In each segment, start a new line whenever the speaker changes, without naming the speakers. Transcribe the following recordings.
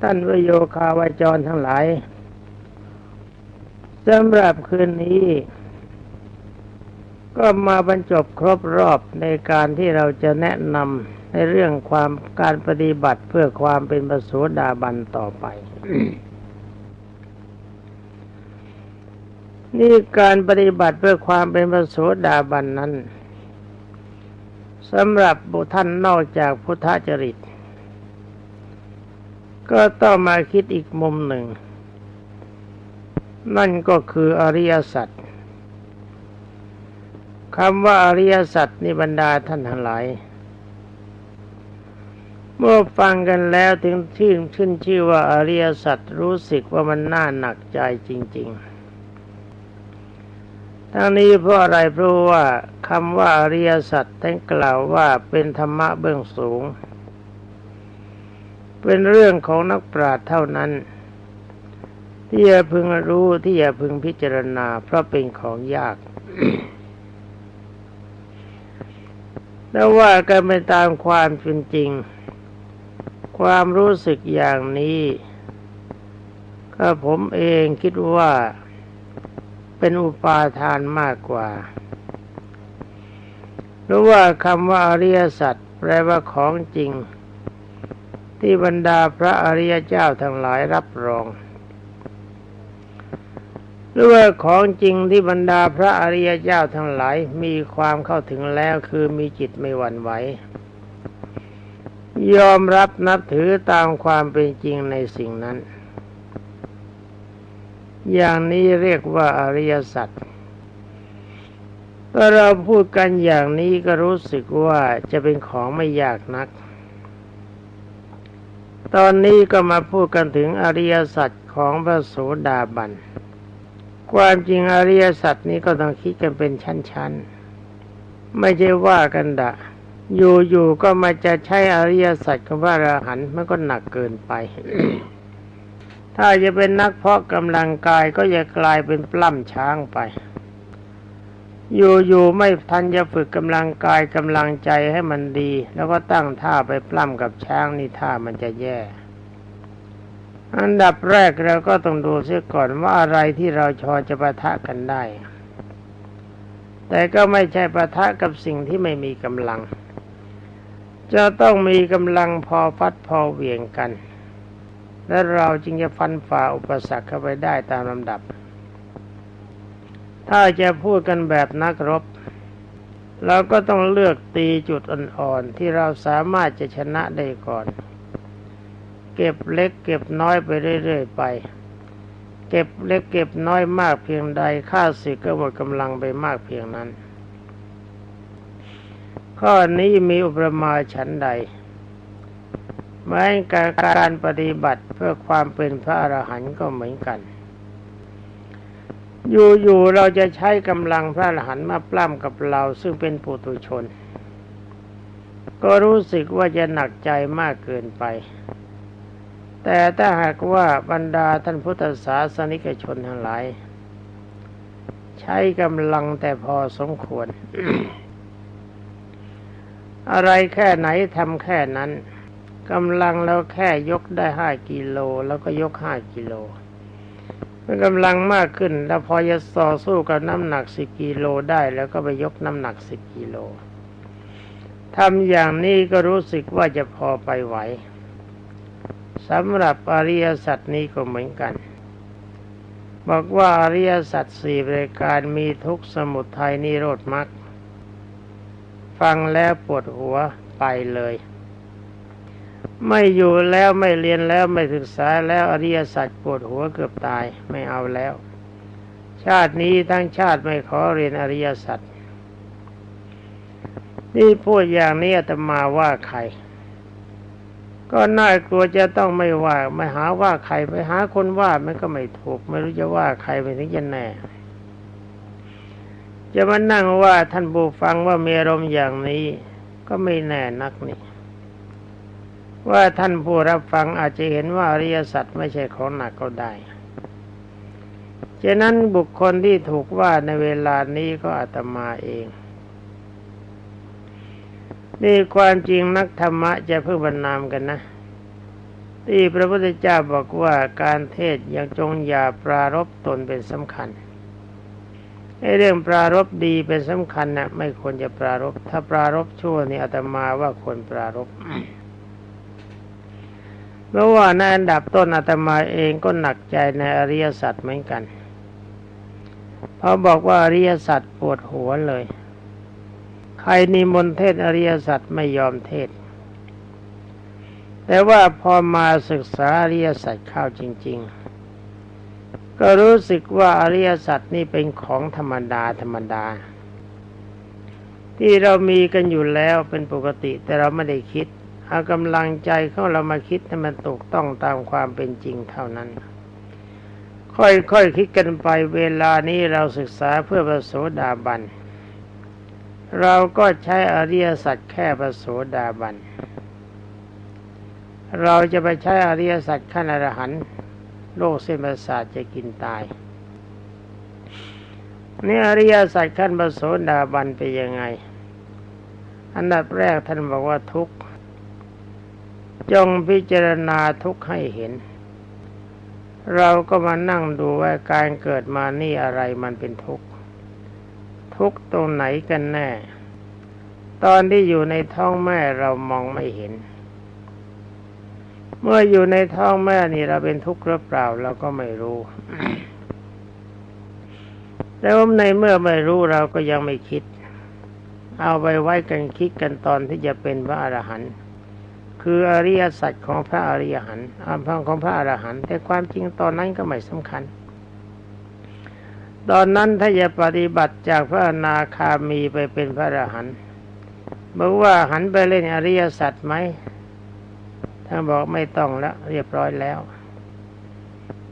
ท่านวโยคาวาจรทั้งหลายสำหรับคืนนี้ ก็มาบรรจบครบรอบในการที่เราจะแนะนำในเรื่องความการปฏิบัติเพื่อความเป็นประสูดาบันต่อไป นี่การปฏิบัติเพื่อความเป็นประสูดาบันนั้นสำหรับบุท่านนอกจากพุทธจริต ก็ต้องมาคิดอีกมุมหนึ่ง นั่นก็คืออริยสัจคำว่าอริยสัจนิบรรดาท่านทั้งหลาย เมื่อฟังกันแล้วถึงชื่นขึ้นชื่อว่าอริยสัจรู้สึกว่ามันน่าหนักใจจริง ๆ ทั้งนี้เพราะอะไรเพราะว่าคำว่าอริยสัจท่านกล่าวว่าเป็นธรรมะเบื้องสูง เป็นเรื่องของนักปราชญ์เท่านั้น ที่จะพึงรู้ที่จะพึงพิจารณา เพราะเป็นของยากแล้วว่ากันไปตามความเป็นจริง ความรู้สึกอย่างนี้ก็ผมเองคิดว่าเป็นอุปาทานมากกว่าหรือว่าคำว่าอริยสัจแปลว่าของจริง ที่บรรดาพระอริยเจ้าทั้งหลายรับรองหรือว่าของจริงที่บรรดาพระอริยเจ้าทั้งหลายมีความเข้าถึงแล้วคือมีจิตไม่หวั่นไหว ยอมรับนับถือตามความเป็นจริงในสิ่งนั้น อย่างนี้เรียกว่าอริยสัจถ้าเราพูดกันอย่างนี้ก็รู้สึกว่าจะเป็นของไม่ยากนัก ตอนนี้ก็มาพูดกันถึงอริยสัจของพระโสดาบัน ความจริงอริยสัจนี้ก็ต้องคิดกันเป็นชั้นๆ ไม่ใช่ว่ากันดะ อยู่ๆก็มาจะใช้อริยสัจของพระอรหันต์มันก็หนักเกินไป ถ้าจะเป็นนักเพาะกำลังกายก็จะกลายเป็นปล้ำช้างไป อยู่ๆไม่ทันจะฝึกกำลังกายกำลังใจให้มันดี แล้วก็ตั้งท่าไปปล้ำกับช้างนี่ท่ามันจะแย่ อันดับแรกเราก็ต้องดูเสียก่อนว่าอะไรที่เราชอจะประทะกันได้ แต่ก็ไม่ใช่ประทะกับสิ่งที่ไม่มีกำลัง จะต้องมีกำลังพอฟัดพอเหวี่ยงกัน และเราจึงจะฟันฝ่าอุปสรรคเข้าไปได้ตามลำดับ ถ้าจะพูดกันแบบนักรบ เราก็ต้องเลือกตีจุดอ่อนๆ ที่เราสามารถจะชนะได้ก่อน เก็บเล็กเก็บน้อยไปเรื่อยๆไป เก็บเล็กเก็บน้อยมากเพียงใดค่าศึกก็หมดกำลังไปมากเพียงนั้น ข้อนี้มีอุปมาฉันใดแม้การการปฏิบัติเพื่อความเป็นพระอรหันต์ก็เหมือนกัน อยู่ๆเราจะใช้กำลังพระอรหันต์มาปล้ำกับเราซึ่งเป็นปุถุชน ก็รู้สึกว่าจะหนักใจมากเกินไป แต่ถ้าหากว่าบรรดาท่านพุทธศาสนิกชนทั้งหลาย ใช้กำลังแต่พอสมควร อะไรแค่ไหนทำแค่นั้นกำลังเราแค่ยกได้ห้ากิโลแล้วก็ยกห้ากิโล มื่อกำลังมากขึ้น แล้วพอจะต่อสู้กับน้ำหนักสิบกิโลได้แล้วก็ไปยกน้ำหนักสิบกิโลทำอย่างนี้ก็รู้สึกว่าจะพอไปไหวสำหรับอริยสัจนี้ก็เหมือนกัน บอกว่าอริยสัจสี่รายการมีทุกสมุทัยนิโรธมรรคฟังแล้วปวดหัวไปเลย ไม่อยู่แล้วไม่เรียนแล้วไม่ศึกษาแล้วอริยสัจปวดหัวเกือบตายไม่เอาแล้ว ชาตินี้ทั้งชาติไม่ขอเรียนอริยสัจนี่พูดอย่างนี้อาตมาว่าใคร ก็น่ากลัวจะต้องไม่ว่าไม่หาว่าใครไปหาคนว่ามันก็ไม่ถูก ไม่รู้จะว่าใครไปถึงจะแน่จะมานั่งว่าท่านบูฟังว่ามีอารมณ์อย่างนี้ ก็ไม่แน่นักนี่ ว่าท่านผู้รับฟังอาจจะเห็นว่าอริยสัจไม่ใช่ของหนักก็ได้ฉะนั้นบุคคลที่ถูกว่าในเวลานี้ก็อาตมาเอง นี่ความจริงนักธรรมะจะเพิ่งบรรนามกันนะ ที่พระพุทธเจ้าบอกว่าการเทศยังจงอย่าปรารบตนเป็นสำคัญไอ้เรื่องปรารบดีเป็นสำคัญนะไม่ควรจะปรารบถ้าปรารบชั่วนี่อาตมาว่าควรปรารบ เพราะว่าในอันดับต้นอาตมาเองก็หนักใจในอริยสัจเหมือนกันเพราะบอกว่าอริยสัจปวดหัวเลย ใครนิมนต์เทศอริยสัจไม่ยอมเทศ แต่ว่าพอมาศึกษาอริยสัจเข้าจริง ๆ ก็รู้สึกว่าอริยสัจนี่เป็นของธรรมดาธรรมดา ที่เรามีกันอยู่แล้วเป็นปกติแต่เราไม่ได้คิด เอากำลังใจเข้าเรามาคิดให้มันถูกต้องตามความเป็นจริงเท่านั้น ค่อยๆคคิดกันไปเวลานี้เราศึกษาเพื่อประโสดาบัน เราก็ใช้อริยสัจแค่ประโสดาบัน เราจะไปใช้อริยสัจขั้นอรหันต์โลกเส้นประสาทจะกินตายนี่อริยสัจขั้นประโสดาบันเป็นยังไง อันดับแรกท่านบอกว่าทุกข์ จงพิจารณาทุกข์ให้เห็น เราก็มานั่งดูว่าการเกิดมานี่อะไรมันเป็นทุกข์ ทุกข์ตรงไหนกันแน่ ตอนที่อยู่ในท้องแม่เรามองไม่เห็น เมื่ออยู่ในท้องแม่นี่เราเป็นทุกข์หรือเปล่าเราก็ไม่รู้แต่ว่าในเมื่อไม่รู้เราก็ยังไม่คิด เอาไปไว้กันคิดกันตอนที่จะเป็นพระอรหันต์ คืออริยสัจของพระอริยหันต์อันพังของพระอรหันต์แต่ความจริงตอนนั้นก็ไม่สำคัญ ตอนนั้นถ้าจะปฏิบัติจากพระอนาคามีไปเป็นพระอรหันต์บอกว่าหันไปเล่นอริยสัจไหมท่านบอกไม่ต้องแล้วเรียบร้อยแล้ว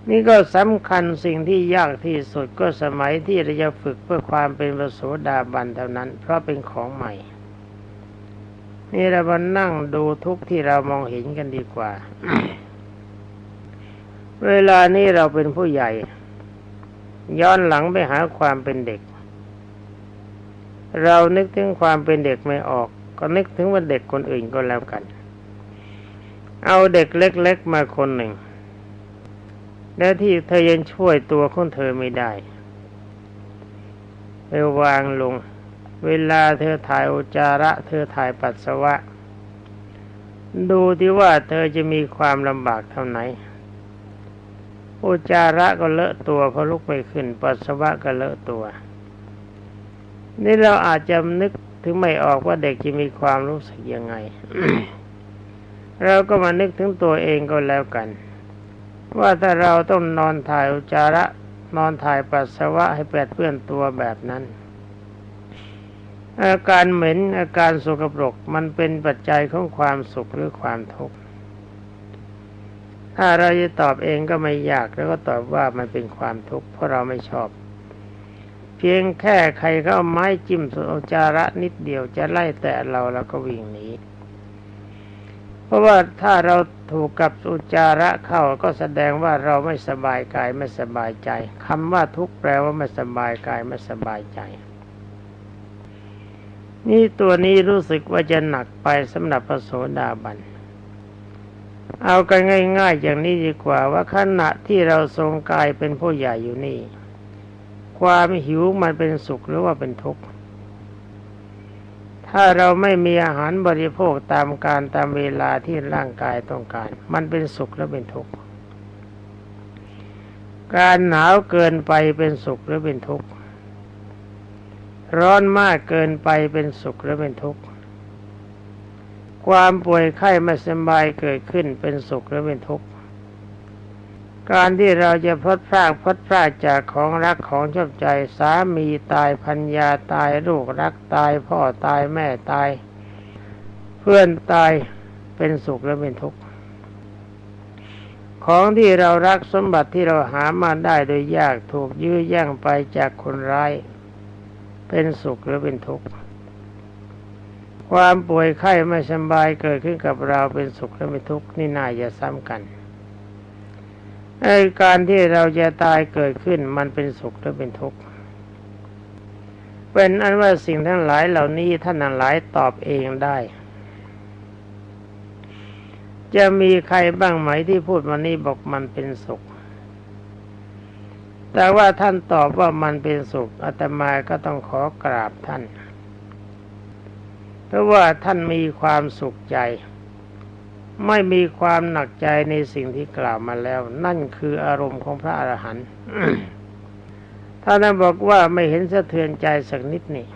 นี่ก็สำคัญสิ่งที่ยากที่สุดก็สมัยที่เราจะฝึกเพื่อความเป็นประโสดาบันเท่านั้น เพราะเป็นของใหม่ นี่เรามานั่งดูทุกที่เรามองเห็นกันดีกว่า เวลานี้เราเป็นผู้ใหญ่ ย้อนหลังไปหาความเป็นเด็ก เรานึกถึงความเป็นเด็กไม่ออก ก็นึกถึงว่าเด็กคนอื่นก็แล้วกัน เอาเด็กเล็ก ๆ มาคนหนึ่ง แล้วที่เธอยังช่วยตัวของเธอไม่ได้ไปวางลง เวลาเธอถ่ายอุจจาระ เธอถ่ายปัสสาวะ ดูที่ว่าเธอจะมีความลำบากเท่าไหนอุจาระก็เลอะตัวพราะลุกไม่ขึ้น ปัสสาวะก็เลอะตัว นี่เราอาจจะนึกถึงไม่ออกว่าเด็กจะมีความรู้สึกยังไง เราก็มานึกถึงตัวเองก็แล้วกัน ว่าถ้าเราต้องนอนถ่ายอุจจาระ นอนถ่ายปัสสาวะให้แปดเปื้อนตัวแบบนั้น อาการเหม็นอาการสกปรกมันเป็นปัจจัยของความสุขหรือความทุกข์ถ้าเราจะตอบเองก็ไม่ยากแล้วก็ตอบว่ามันเป็นความทุกข์เพราะเราไม่ชอบ เพียงแค่ใครเขาเอาไม้จิ้มสุจาระนิดเดียวจะไล่แต่เราแล้วก็วิ่งหนีเพราะว่าถ้าเราถูกกับอุจาระเข้าก็แสดงว่าเราไม่สบายกายไม่สบายใจคำว่าทุกข์แปลว่าไม่สบายกายไม่สบายใจ นี่ตัวนี้รู้สึกว่าจะหนักไปสำหรับพระโสดาบัน เอากันง่าย ๆ อย่างนี้ดีกว่าว่าขณะที่เราทรงกายเป็นผู้ใหญ่อยู่นี่ ความหิวมันเป็นสุขหรือว่าเป็นทุกข์ ถ้าเราไม่มีอาหารบริโภคตามการตามเวลาที่ร่างกายต้องการ มันเป็นสุขหรือเป็นทุกข์ การหนาวเกินไปเป็นสุขหรือเป็นทุกข์ ร้อนมากเกินไปเป็นสุขหรือเป็นทุกข์ ความป่วยไข้ไม่สบายเกิดขึ้นเป็นสุขหรือเป็นทุกข์ การที่เราจะพลดพลาดพลดพลาดจากของรักของชอบใจสามีตายพัญญาตายลูกรักตาย พ่อตายแม่ตาย เพื่อนตายเป็นสุขหรือเป็นทุกข์ของที่เรารักสมบัติที่เราหามาได้โดยยากถูกยื้อแย่งไปจากคนร้าย เป็นสุขหรือเป็นทุกข์ความป่วยไข้ไม่สบายเกิดขึ้นกับเราเป็นสุขหรือเป็นทุกข์นี่น่าจะซ้ำกันไอ้การที่เราจะตายเกิดขึ้นมันเป็นสุขหรือเป็นทุกข์เป็นอันว่าสิ่งทั้งหลายเหล่านี้ท่านทั้งหลายตอบเองได้ จะมีใครบ้างไหมที่พูดมานี้บอกมันเป็นสุข แต่ว่าท่านตอบว่ามันเป็นสุขอาตมาก็ต้องขอกราบท่าน เพราะว่าท่านมีความสุขใจ ไม่มีความหนักใจในสิ่งที่กล่าวมาแล้ว นั่นคืออารมณ์ของพระอรหันต์ท่านบอกว่าไม่เห็นสะเทือนใจสักนิดนี่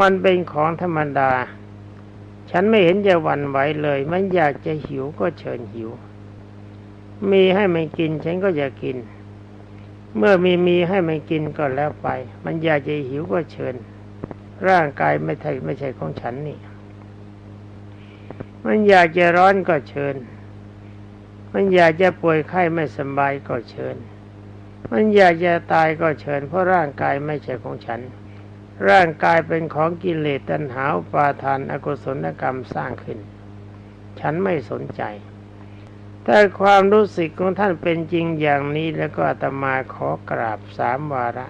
มันเป็นของธรรมดา ฉันไม่เห็นจะหวั่นไหวเลย มันอยากจะหิวก็เชิญหิว มีให้มันกินฉันก็อยากกิน เมื่อมีมีให้มันกินก็แล้วไป มันอยากจะหิวก็เชิญ ร่างกายไม่ใช่ไม่ใช่ของฉันนี่ มันอยากจะร้อนก็เชิญ มันอยากจะป่วยไข้ไม่สบายก็เชิญ มันอยากจะตายก็เชิญ เพราะร่างกายไม่ใช่ของฉัน ร่างกายเป็นของกิเลสตัณหาอุปาทานอกุศลกรรมสร้างขึ้น ฉันไม่สนใจ แต่ความรู้สึกของท่านเป็นจริงอย่างนี้แล้วก็อาตมาขอกราบสามวาระ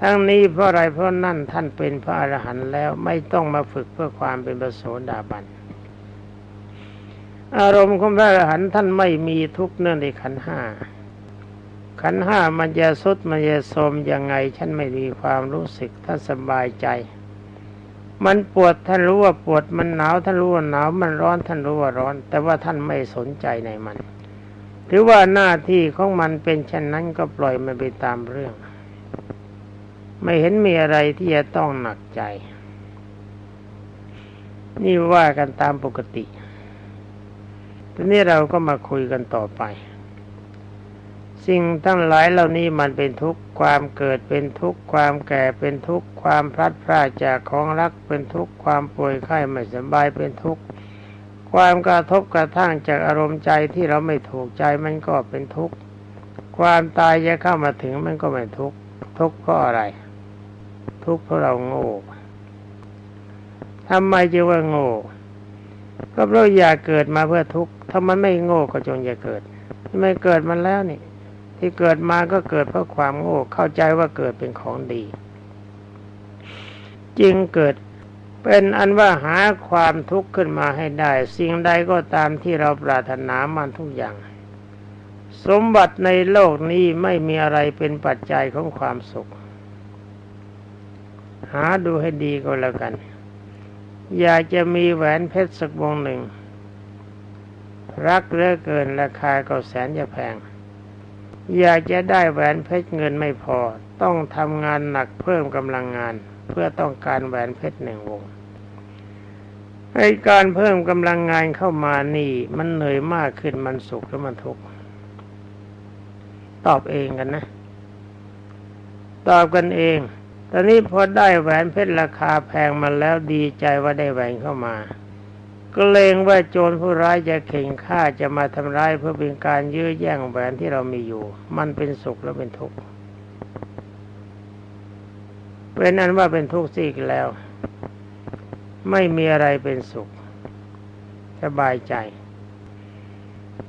ทั้งนี้เพราะอะไรเพราะนั่นท่านเป็นพระอรหันต์แล้วไม่ต้องมาฝึกเพื่อความเป็นพระโสดาบัน อารมณ์ของพระอรหันต์ท่านไม่มีทุกข์เนื่องในขันห้าขันห้ามันจะสุดมันจะโทมยังไง ฉันไม่มีความรู้สึกท่านสบายใจ มันปวดท่านรู้ว่าปวดมันหนาวท่านรู้ว่าหนาวมันร้อนท่านรู้ว่าร้อน แต่ว่าท่านไม่สนใจในมันถือว่าหน้าที่ของมันเป็นเช่นนั้นก็ปล่อยมันไปตามเรื่อง ไม่เห็นมีอะไรที่จะต้องหนักใจ นี่ว่ากันตามปกติทีนี้เราก็มาคุยกันต่อไป สิ่งทั้งหลายเหล่านี้มันเป็นทุกข์ความเกิดเป็นทุกข์ความแก่เป็นทุกข์ความพลัดพรากจากของรักเป็นทุกข์ความป่วยไข้ไม่สบายเป็นทุกข์ความกระทบกระทั่งจากอารมณ์ใจที่เราไม่ถูกใจมันก็เป็นทุกข์ความตายจะเข้ามาถึงมันก็ไม่ทุกข์ทุกข์เพราะอะไร ทุกข์เพราะเราโง่ทำไมจึงว่าโง่ก็เพราะอยากเกิดมาเพื่อทุกข์ถ้ามันไม่โง่ก็จงอย่าเกิดไม่เกิดมันแล้วนี่ ที่เกิดมาก็เกิดเพราะความโง่เข้าใจว่าเกิดเป็นของดี จึงเกิดเป็นอันว่าหาความทุกข์ขึ้นมาให้ได้ สิ่งใดก็ตามที่เราปรารถนามันทุกอย่าง สมบัติในโลกนี้ไม่มีอะไรเป็นปัจจัยของความสุข หาดูให้ดีก็แล้วกัน อยากจะมีแหวนเพชรสักวงหนึ่ง รักเหลือเกินราคาก็แสนจะแพง อยากจะได้แหวนเพชรเงินไม่พอ ต้องทำงานหนักเพิ่มกำลังงาน เพื่อต้องการแหวนเพชรหนึ่งวงไอการเพิ่มกำลังงานเข้ามานี่ มันเหนื่อยมากขึ้นมันสุขหรือมันทุกข์ตอบเองกันนะ ตอบกันเอง ตอนนี้พอได้แหวนเพชรราคาแพงมาแล้วดีใจว่าได้แหวนเข้ามา เกรงว่าโจรผู้ร้ายจะเข่งฆ่าจะมาทำร้ายเพื่อเป็นการยื้อแย่งแหวนที่เรามีอยู่ มันเป็นสุขแล้วเป็นทุกข์เป็นนั้นว่าเป็นทุกข์สิกแล้ว ไม่มีอะไรเป็นสุข สบายใจ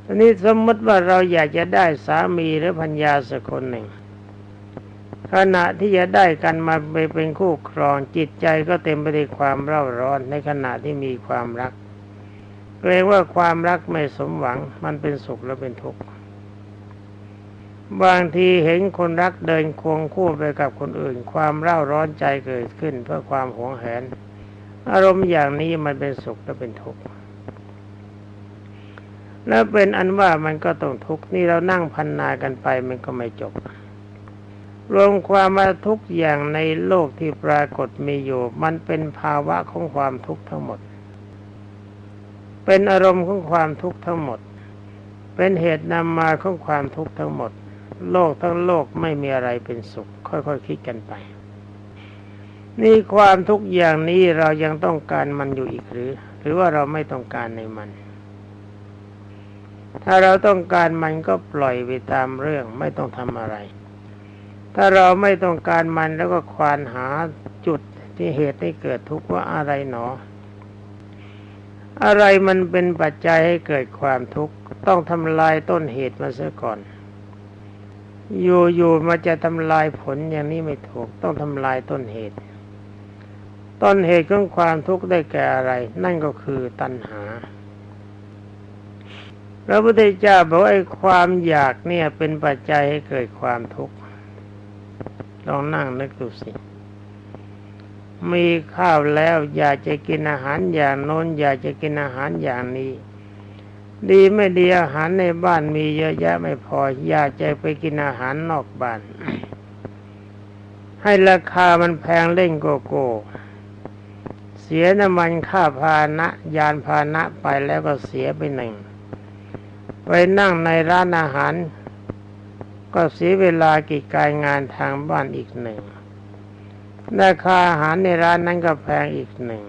ทีนี้สมมติว่าเราอยากจะได้สามีหรือพัญญาสักคนหนึ่ง ขณะที่จะได้กันมาไปเป็นคู่ครองจิตใจก็เต็มไปด้วยความเร่าร้อนในขณะที่มีความรัก เกรงว่าความรักไม่สมหวังมันเป็นสุขแล้วเป็นทุกข์บางทีเห็นคนรักเดินควงคู่ไปกับคนอื่น ความเร่าร้อนใจเกิดขึ้นเพื่อความหวงแหน อารมณ์อย่างนี้มันเป็นสุขและเป็นทุกข์แล้วเป็นอันว่ามันก็ต้องทุกข์นี่เรานั่งพันนากันไปมันก็ไม่จบ รวมความมาทุกอย่างในโลกที่ปรากฏมีอยู่ มันเป็นภาวะของความทุกข์ทั้งหมด เป็นอารมณ์ของความทุกข์ทั้งหมด เป็นเหตุนำมาของความทุกข์ทั้งหมด โลกทั้งโลกไม่มีอะไรเป็นสุข ค่อยๆคคิดกันไป นี่ความทุกอย่างนี้เรายังต้องการมันอยู่อีกหรือ หรือว่าเราไม่ต้องการในมัน ถ้าเราต้องการมันก็ปล่อยไปตามเรื่องไม่ต้องทำอะไร ถ้าเราไม่ต้องการมันแล้วก็ควานหาจุดที่เหตุให้เกิดทุกข์ว่าอะไรหนอ อะไรมันเป็นปัจจัยให้เกิดความทุกข์ต้องทำลายต้นเหตุมาเสียก่อน อยู่ๆมาจะทำลายผลอย่างนี้ไม่ถูก ต้องทำลายต้นเหตุ ต้นเหตุของความทุกข์ได้แก่อะไร นั่นก็คือตัณหาพระพุทธเจ้าบอกไอ้ความอยากเนี่ยเป็นปัจจัยให้เกิดความทุกข์ลองนั่งนึกดูสิ มีข้าวแล้วอยากจะกินอาหารอย่างโน้นอยากจะกินอาหารอย่างนี้ ดีไม่ดีอาหารในบ้านมีเยอะแยะไม่พอ อยากจะไปกินอาหารนอกบ้าน ให้ราคามันแพงเล่นโกโก้เสียน้ำมันค่าพานะ ยานพานะไปแล้วก็เสียไปหนึ่ง ไปนั่งในร้านอาหาร ก็เสียเวลากิจการงานทางบ้านอีกหนึ่ง ราคาอาหารในร้านนั้นก็แพงอีกหนึ่ง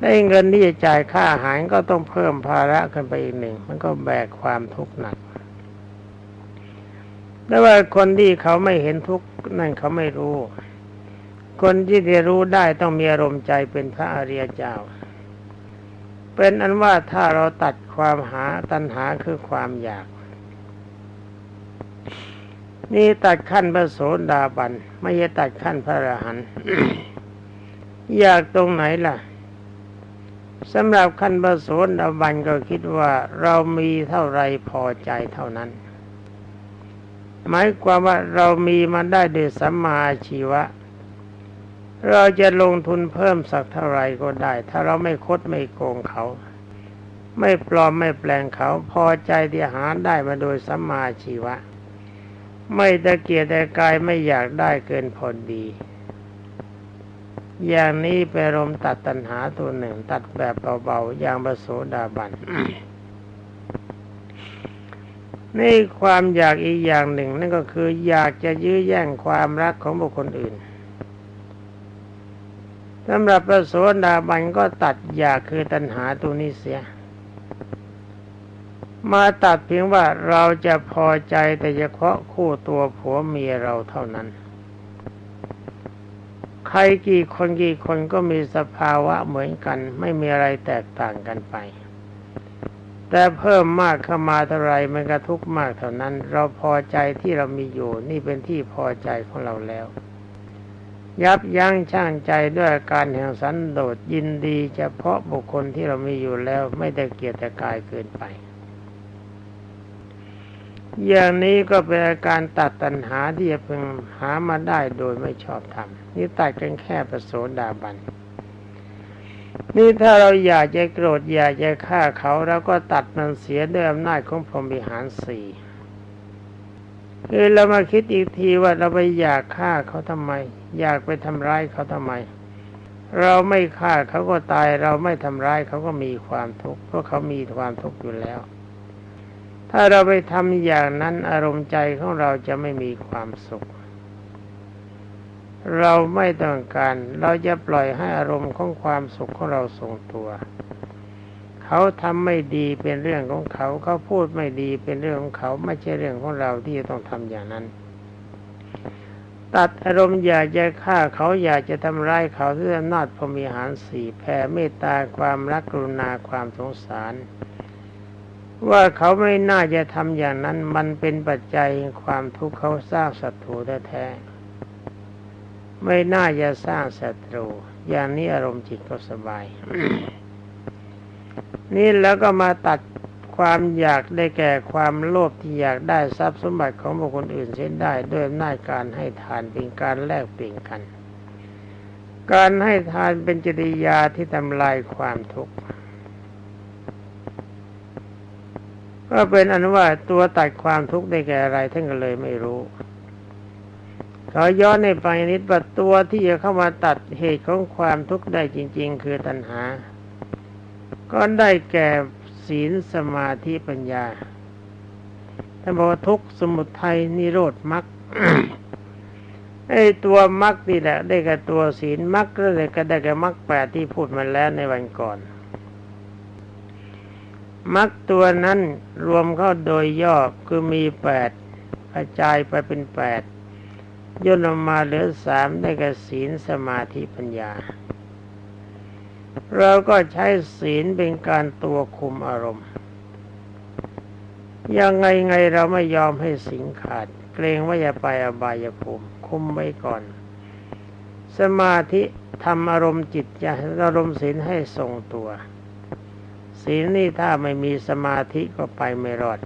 ได้เงินที่จะจ่ายค่าอาหารก็ต้องเพิ่มภาระขึ้นไปอีกหนึ่ง มันก็แบกความทุกข์หนักแต่ว่าคนที่เขาไม่เห็นทุกข์นั่นเขาไม่รู้ คนที่จะรู้ได้ต้องมีอารมณ์ใจเป็นพระอริยเจ้า เป็นอันว่าถ้าเราตัดความหาตัณหาคือความอยาก นี่ตัดขั้นพระโสดาบัน ไม่ใช่ตัดขั้นพระอรหันต์อยากตรงไหนล่ะสำหรับขั้นพระโสดาบันก็คิดว่าเรามีเท่าไรพอใจเท่านั้น หมายความว่าเรามีมาได้ด้วยสัมมาชีวะ เราจะลงทุนเพิ่มสักเท่าไรก็ได้ ถ้าเราไม่คดไม่โกงเขา ไม่ปลอมไม่แปลงเขาพอใจที่หาได้มาโดยสัมมาชีวะ ไม่ตะเกียกแต่กายไม่อยากได้เกินพอดี อย่างนี้ไปรมตัดตัณหาตัวหนึ่ง ตัดแบบเบาๆอย่างประโสดาบันนี่ความอยากอีกอย่างหนึ่ง นั่นก็คืออยากจะยื้อแย่งความรักของบุคคลอื่นสำหรับพระโสดาบันก็ตัดอยากคือตัณหาตัวนี้เสีย มาตัดเพียงว่าเราจะพอใจแต่เฉพาะคู่ตัวผัวเมียเราเท่านั้น ใครกี่คนกี่คนก็มีสภาวะเหมือนกัน ไม่มีอะไรแตกต่างกันไป แต่เพิ่มมากเข้ามาเท่าไรมันกระทุกมากเท่านั้น เราพอใจที่เรามีอยู่ นี่เป็นที่พอใจของเราแล้ว ยับยั้งชั่งใจด้วยการแห่งสันโดษยินดี เฉพาะบุคคลที่เรามีอยู่แล้วไม่ได้เกียรติกายเกินไป อย่างนี้ก็เป็นอาการตัดตัณหาที่จะเพิ่งหามาได้โดยไม่ชอบทำนี่ตัดกันแค่ประโสดาบันนี่ถ้าเราอยากจะโกรธอยากจะฆ่าเขาเราก็ตัดมันเสียด้วยอำนาจของพรหมิหารสี่คือเรามาคิดอีกทีว่าเราไปอยากฆ่าเขาทำไม อยากไปทำร้ายเขาทำไม เราไม่ฆ่าเขาก็ตาย เราไม่ทำร้ายเขาก็มีความทุกข์เพราะเขามีความทุกข์อยู่แล้ว ถ้าเราไปทำอย่างนั้นอารมณ์ใจของเราจะไม่มีความสุข เราไม่ต้องการ เราจะปล่อยให้อารมณ์ของความสุขของเราทรงตัว เขาทำไม่ดีเป็นเรื่องของเขา เขาพูดไม่ดีเป็นเรื่องของเขา ไม่ใช่เรื่องของเราที่จะต้องทำอย่างนั้น ตัดอารมณ์อยากจะฆ่าเขาอยากจะทำร้ายเขาด้วยอำนาจพรมีหารสี่แผ่เมตตาความรักกรุณาความสงสาร ว่าเขาไม่น่าจะทำอย่างนั้น มันเป็นปัจจัยความทุกข์เขาสร้างศัตรูแท้ๆไม่น่าจะสร้างศัตรู อย่างนี้อารมณ์จิตก็สบาย นี่แล้วก็มาตัดความอยากได้แก่ความโลภที่อยากได้ทรัพย์สมบัติของบุคคลอื่นเส้นได้ด้วยอำนาจการให้ทานเป็นการแลกเปลี่ยนกัน การให้ทานเป็นจริยาที่ทำลายความทุกข์ ก็เป็นอนุว่าตัวตัดความทุกข์ได้แก่อะไรท่านก็เลยไม่รู้ขอย้อนในไปนิดว่าตัวที่จะเข้ามาตัดเหตุของความทุกข์ได้จริง ๆ คือตัณหา ก็ได้แก่ศีลสมาธิปัญญาท่านบอกว่าทุกสมุทัยนิโรธมรรคไอ้ตัวมรรคนี่แหละ ได้แกับตัวศีลมรรคก็เลยก็ได้กับมรรคแปดที่พูดมาแล้วในวันก่อน มรรคตัวนั้นรวมเข้าโดยย่อคือมีแปดกระจายไปเป็นแปดย่นออกมาเหลือสามได้กับศีลสมาธิปัญญา เราก็ใช้ศีลเป็นการตัวคุมอารมณ์ ยังไงไงเราไม่ยอมให้สิงขาด เกรงว่าจะไปอบายภูมิคุมไว้ก่อน สมาธิทำอารมณ์จิตจะอารมณ์ศีลให้ทรงตัว ศีลนี่ถ้าไม่มีสมาธิก็ไปไม่รอด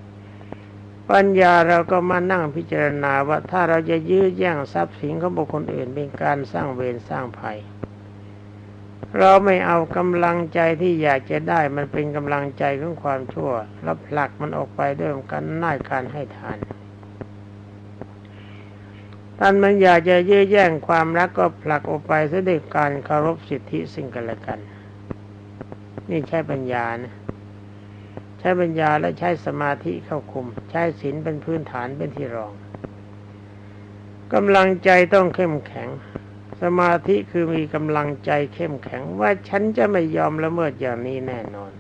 ปัญญาเราก็มานั่งพิจารณาว่าถ้าเราจะยื้อแย่งทรัพย์สินของบุคคลอื่นเป็นการสร้างเวรสร้างภัย เราไม่เอากำลังใจที่อยากจะได้มันเป็นกำลังใจของความชั่วแล้วผลักมันออกไปด้วยกันน่ายการให้ทานท่านมันอยากจะยื้อแย่งความรักก็ผลักออกไปเสด็จการเคารพสิทธิสิ่งกันและกัน นี่ใช้ปัญญานะใช้ปัญญาและใช้สมาธิเข้าคุม ใช้ศีลเป็นพื้นฐานเป็นที่รองกำลังใจต้องเข้มแข็ง สมาธิคือมีกำลังใจเข้มแข็งว่าฉันจะไม่ยอมละเมิดอย่างนี้แน่นอน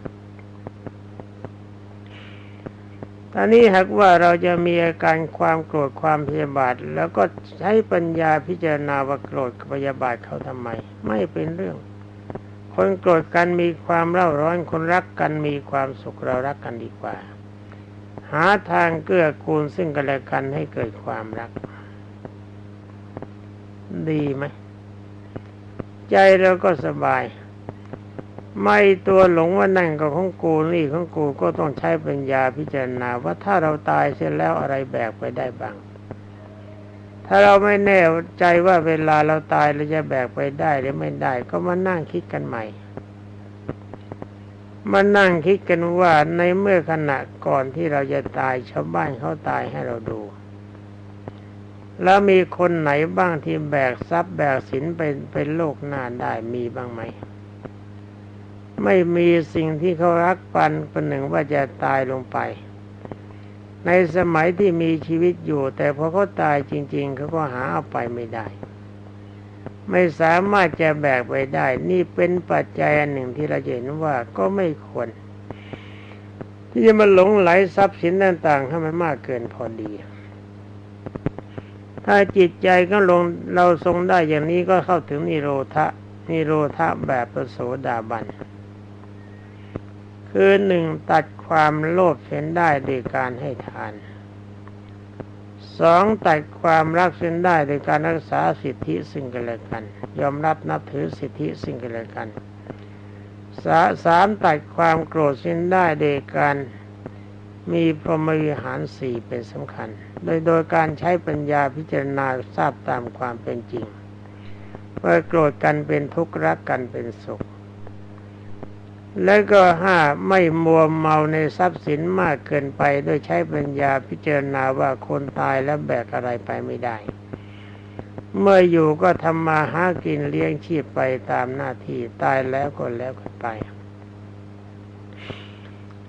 ตอนนี้หากว่าเราจะมีอาการความโกรธความพยาบาท แล้วก็ใช้ปัญญาพิจารณาว่าโกรธพยาบาทเขาทำไม ไม่เป็นเรื่อง คนโกรธกันมีความเร่าร้อนคนรักกันมีความสุขเรารักกันดีกว่า หาทางเกื้อกูลซึ่งกันและกันให้เกิดความรัก ดีไหม ใจเราก็สบาย ไม่ตัวหลงว่านั่นก็ของกูนี่ของกูก็ต้องใช้ปัญญาพิจารณาว่าถ้าเราตายเสร็จแล้วอะไรแบกไปได้บ้าง ถ้าเราไม่แน่ใจว่าเวลาเราตายเราจะแบกไปได้หรือไม่ได้ ก็มานั่งคิดกันใหม่มานั่งคิดกันว่าในเมื่อขณะก่อนที่เราจะตายชาวบ้านเขาตายให้เราดู แล้วมีคนไหนบ้างที่แบกทรัพย์แบกสินเป็นเป็นโลกหน้าได้มีบ้างไหม ไม่มีสิ่งที่เขารักปันเป็นหนึ่งว่าจะตายลงไป ในสมัยที่มีชีวิตอยู่ แต่พอเขาตายจริง ๆเขาก็หาเอาไปไม่ได้ ไม่สามารถจะแบกไปได้ นี่เป็นปัจจัยอันหนึ่งที่เราเห็นว่าก็ไม่ควร ที่จะมาหลงไหลทรัพย์สินต่างๆให้มันมากเกินพอดี ถ้าจิตใจก็ลงเราทรงได้อย่างนี้ก็เข้าถึงนิโรธะนิโรธะแบบประโสดาบัน คือหนึ่งตัดความโลภเห็นได้โดยการให้ทานสองตัดความรักเส้นได้โดยการรักษาสิทธิซึ่งกันและกัน ยอมรับนับถือสิทธิซึ่งกันและกันสาสามตัดความโกรธเส้นได้โดยการมีพรหมวิหารสี่เป็นสำคัญ โดยโดยการใช้ปัญญาพิจารณาทราบตามความเป็นจริงว่าโกรธกันเป็นทุกข์รักกันเป็นสุข และก็ห้าไม่มัวเมาในทรัพย์สินมากเกินไปโดยใช้ปัญญาพิจารณาว่าคนตายแล้วแบกอะไรไปไม่ได้ เมื่ออยู่ก็ทำมาหากินเลี้ยงชีพไปตามหน้าที่ตายแล้วก็แล้วกันไป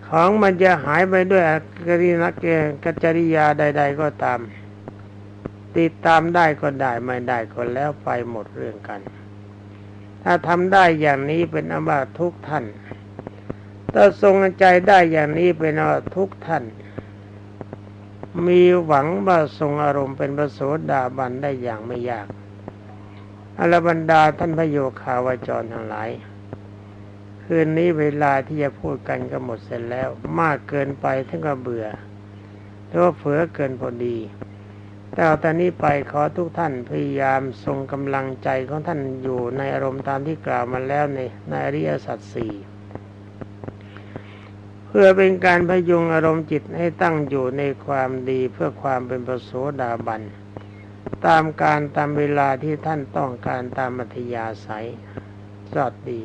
ของมันจะหายไปด้วยกรินักเกจริยาใด ๆ ก็ตาม ติดตามได้ก็ได้ไม่ได้ก็แล้วไปหมดเรื่องกัน ถ้าทำได้อย่างนี้เป็นอาบัตทุกท่าน ถ้าทรงใจได้อย่างนี้เป็นอาทุกท่าน มีหวังว่าทรงอารมณ์เป็นพระโสดาบันได้อย่างไม่ยากอรบรรดาท่านพระโยคาวาจรทั้งหลาย คืนนี้เวลาที่จะพูดกันก็หมดเสร็จแล้ว มากเกินไปทั้งก็เบื่อหรือว่าเผือเกินพอดีแต่ตอนนี้ไปขอทุกท่านพยายามทรงกำลังใจของท่านอยู่ในอารมณ์ตามที่กล่าวมาแล้วในในอริยสัจสี่ เพื่อเป็นการพยุงอารมณ์จิตให้ตั้งอยู่ในความดีเพื่อความเป็นประโสดาบัน ตามการตามเวลาที่ท่านต้องการตามมัธยาศัยสอดดี